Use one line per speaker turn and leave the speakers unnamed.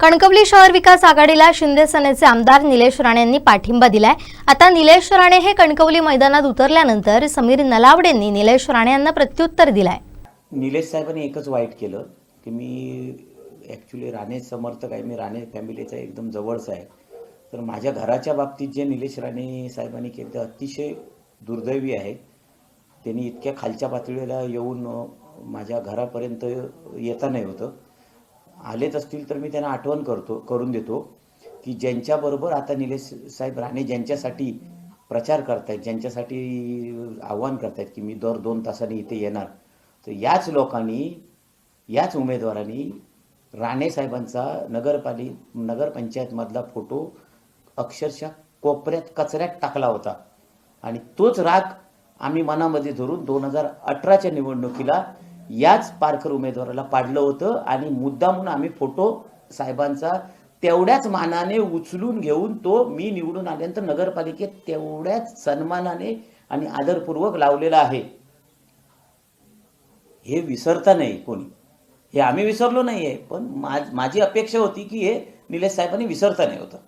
कणकवली शहर विकास आघाडीला शिंदे सेनेचे आमदार निलेश राणे यांनी पाठिंबा दिलाय. आता निलेश राणे हे कणकवली मैदानात उतरल्यानंतर समीर नलावडेंनी निलेश राणे यांना प्रत्युत्तर दिलाय.
निलेश साहेबांनी एकच वाईट केलं की मी ॲक्च्युली राणे समर्थक आहे मी राणे फॅमिलीचा एकदम जवळचा आहे. तर माझ्या घराच्या बाबतीत जे निलेश राणे साहेबांनी केलं ते अतिशय दुर्दैवी आहे. त्यांनी इतक्या खालच्या पातळीला येऊन माझ्या घरापर्यंत येता नाही होतं. आलेच असतील तर मी त्यांना आठवण करतो करून देतो की ज्यांच्याबरोबर आता निलेश साहेब राणे ज्यांच्यासाठी प्रचार करतायत ज्यांच्यासाठी आव्हान करतायत की मी दर दोन तासांनी इथे येणार तर याच लोकांनी याच उमेदवारांनी राणे साहेबांचा नगरपालिक नगरपंचायतमधला फोटो अक्षरशः कोपऱ्यात कचऱ्यात टाकला होता. आणि तोच राग आम्ही मनामध्ये धरून दोन हजार अठराच्या निवडणुकीला याच पारकर उमेदवाराला पाडलं होतं आणि मुद्दा म्हणून आम्ही फोटो साहेबांचा तेवढ्याच मानाने उचलून घेऊन तो मी निवडून आल्यानंतर नगरपालिकेत तेवढ्याच सन्मानाने आणि आदरपूर्वक लावलेला आहे. हे विसरता नाही कोणी. हे आम्ही विसरलो नाही आहे पण माझी अपेक्षा होती की हे निलेश साहेबांनी विसरता नाही होतं.